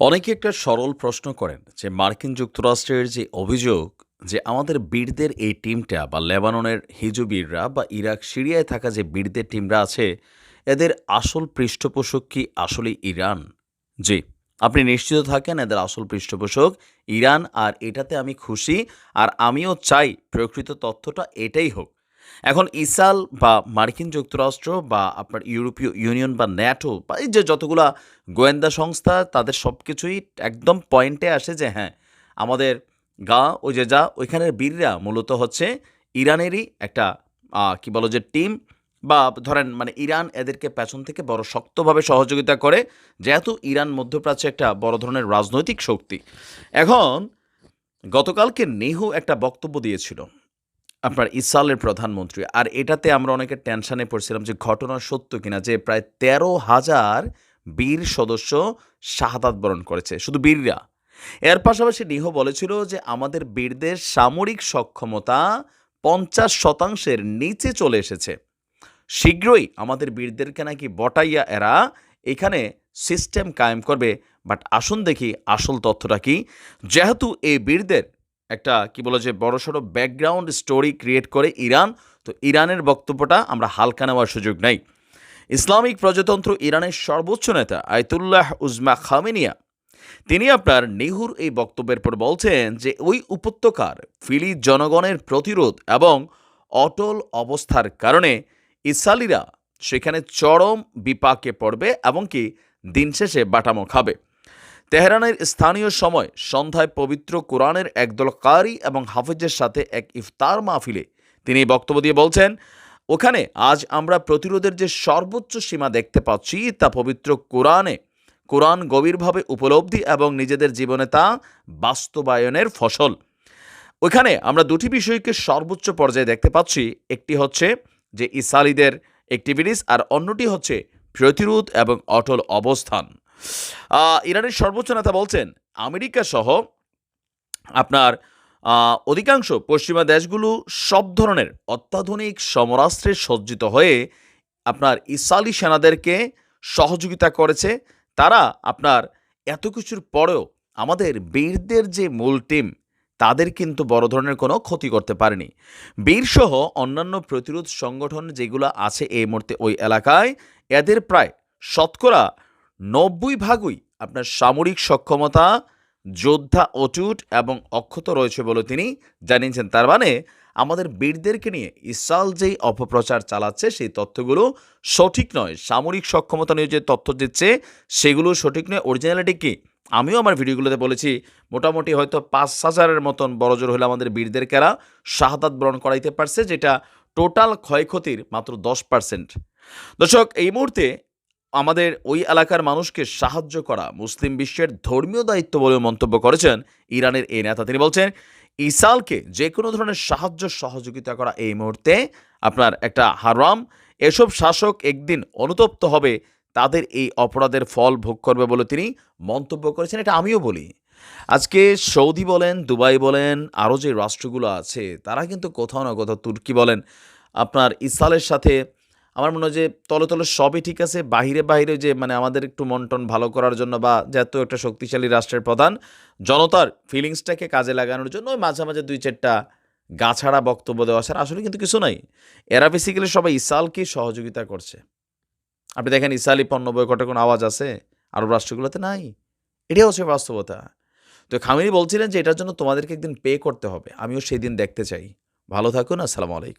অনেকে একটা সরল প্রশ্ন করেন যে মার্কিন যুক্তরাষ্ট্রের যে অভিযোগ যে আমাদের বীরদের এই টিমটা বা লেবাননের হিজুবীররা বা ইরাক সিরিয়ায় থাকা যে বীরদের টিমরা আছে, এদের আসল পৃষ্ঠপোষক কি আসলে ইরান? জি, আপনি নিশ্চিত থাকেন এদের আসল পৃষ্ঠপোষক ইরান, আর এটাতে আমি খুশি, আর আমিও চাই প্রকৃত তথ্যটা এটাই হোক। এখন ইসাল বা মার্কিন যুক্তরাষ্ট্র বা আপনার ইউরোপীয় ইউনিয়ন বা ন্যাটো বা এই যে যতগুলা গোয়েন্দা সংস্থা, তাদের সব কিছুই একদম পয়েন্টে আসে যে হ্যাঁ আমাদের গা, ওই যে যা, ওইখানের বীররা মূলত হচ্ছে ইরানেরই একটা কি বলো যে টিম বা ধরেন মানে ইরান এদেরকে পেছন থেকে বড় শক্তভাবে সহযোগিতা করে, যেহেতু ইরান মধ্যপ্রাচ্যে একটা বড় ধরনের রাজনৈতিক শক্তি। এখন গতকালকে নেহু একটা বক্তব্য দিয়েছিল। আপনার ইসরায়েলের প্রধানমন্ত্রী। আর এটাতে আমরা অনেকে টেনশনে পড়ছিলাম যে ঘটনা সত্য কিনা, যে প্রায় তেরো হাজার বীর সদস্য শাহাদাত বরণ করেছে, শুধু বীররা। এর পাশাপাশি নিহ বলেছিল যে আমাদের বীরদের সামরিক সক্ষমতা পঞ্চাশ শতাংশের নিচে চলে এসেছে। শীঘ্রই আমাদের বীরদেরকে নাকি বটাইয়া এরা এখানে সিস্টেম কায়েম করবে। বাট আসুন দেখি আসল তথ্যটা কি। যেহেতু এই বীরদের একটা, কি বলো যে বড়সড় ব্যাকগ্রাউন্ড স্টোরি ক্রিয়েট করে ইরান। তো ইরানের বক্তব্যটা আমরা হালকা নেওয়ার সুযোগ নাই। ইসলামিক প্রজাতন্ত্র ইরানের সর্বোচ্চ নেতা আয়তুল্লাহ উজমা খামেনিয়া, তিনি আপনার নেহুর এই বক্তব্যের পর বলছেন যে, ওই উপত্যকার ফিলি জনগণের প্রতিরোধ এবং অটল অবস্থার কারণে ইসালিরা সেখানে চরম বিপাকে পড়বে এবং কি দিন শেষে বাটামো খাবে। তেহরানের স্থানীয় সময় সন্ধ্যায় পবিত্র কোরআনের একদল কারি এবং হাফিজের সাথে এক ইফতার মাহফিলে তিনি বক্তব্য দিয়ে বলছেন, ওখানে আজ আমরা প্রতিরোধের যে সর্বোচ্চ সীমা দেখতে পাচ্ছি তা পবিত্র কোরআনে, কোরআন গভীরভাবে উপলব্ধি এবং নিজেদের জীবনে তা বাস্তবায়নের ফসল। ওইখানে আমরা দুটি বিষয়কে সর্বোচ্চ পর্যায়ে দেখতে পাচ্ছি, একটি হচ্ছে যে ইসালিদের অ্যাক্টিভিটিস আর অন্যটি হচ্ছে প্রতিরোধ এবং অটল অবস্থান। ইরানের সর্বোচ্চ নেতা বলছেন, আমেরিকা সহ আপনার অধিকাংশ পশ্চিমা দেশগুলো সব ধরনের অত্যাধুনিক সমরাস্ত্রে সজ্জিত হয়ে আপনার ইসালি সেনাদেরকে সহযোগিতা করেছে। তারা আপনার এত কিছুর পরেও আমাদের বীরদের যে মূল টিম, তাদের কিন্তু বড় ধরনের কোনো ক্ষতি করতে পারেনি। বীরসহ অন্যান্য প্রতিরোধ সংগঠন যেগুলো আছে এই মুহূর্তে ওই এলাকায়, এদের প্রায় শতকরা নব্বই ভাগই আপনার সামরিক সক্ষমতা, যোদ্ধা অটুট এবং অক্ষত রয়েছে বলে তিনি জানিয়েছেন। তার মানে আমাদের বীরদেরকে নিয়ে ইসরায়েল যেই অপপ্রচার চালাচ্ছে, সেই তথ্যগুলো সঠিক নয়। সামরিক সক্ষমতা নিয়ে যে তথ্য দিচ্ছে, সেগুলো সঠিক নয়। অরিজিনালিটি কি? আমিও আমার ভিডিওগুলোতে বলেছি, মোটামুটি হয়তো পাঁচ হাজারের মতন বড়জোর হলে আমাদের বীরদের কেরা শাহাদাত বরণ করাইতে পারছে, যেটা টোটাল ক্ষয়ক্ষতির মাত্র দশ পার্সেন্ট দর্শক, এই মুহূর্তে আমাদের ওই এলাকার মানুষকে সাহায্য করা মুসলিম বিশ্বের ধর্মীয় দায়িত্ব বলে মন্তব্য করেছেন ইরানের এই নেতা। তিনি বলছেন, ইসালকে যে কোনো ধরনের সাহায্য সহযোগিতা করা এই মুহূর্তে আপনার একটা হারাম। এসব শাসক একদিন অনুতপ্ত হবে, তাদের এই অপরাধের ফল ভোগ করবে বলে তিনি মন্তব্য করেছেন, এটা আমিও বলি। আজকে সৌদি বলেন, দুবাই বলেন, আরও যে রাষ্ট্রগুলো আছে, তারা কিন্তু কোথাও না কোথাও তুর্কি বলেন, আপনার ইসরায়েলের সাথে আমার মনে হয় যে তলে তলে সবই ঠিক আছে, বাহিরে বাহিরে যে মানে আমাদের একটু মন্টন ভালো করার জন্য বা যেহেতু একটা শক্তিশালী রাষ্ট্রের প্রধান, জনতার ফিলিংসটাকে কাজে লাগানোর জন্য ওই মাঝে মাঝে দুই চারটা গাছাড়া বক্তব্য দেওয়া ছাড়া আসলে কিন্তু কিছু নাই। এরা বেসিক্যালি সবাই ইসালকে সহযোগিতা করছে। আপনি দেখেন ইসালি পণ্য বয়কটের কোনো আওয়াজ আছে? আরব রাষ্ট্রগুলোতে নাই। এটাই হচ্ছে বাস্তবতা। তো খামিনি বলছিলেন যে এটার জন্য তোমাদেরকে একদিন পে করতে হবে। আমিও সেই দিন দেখতে চাই। ভালো থাকুন, আসসালামু আলাইকুম।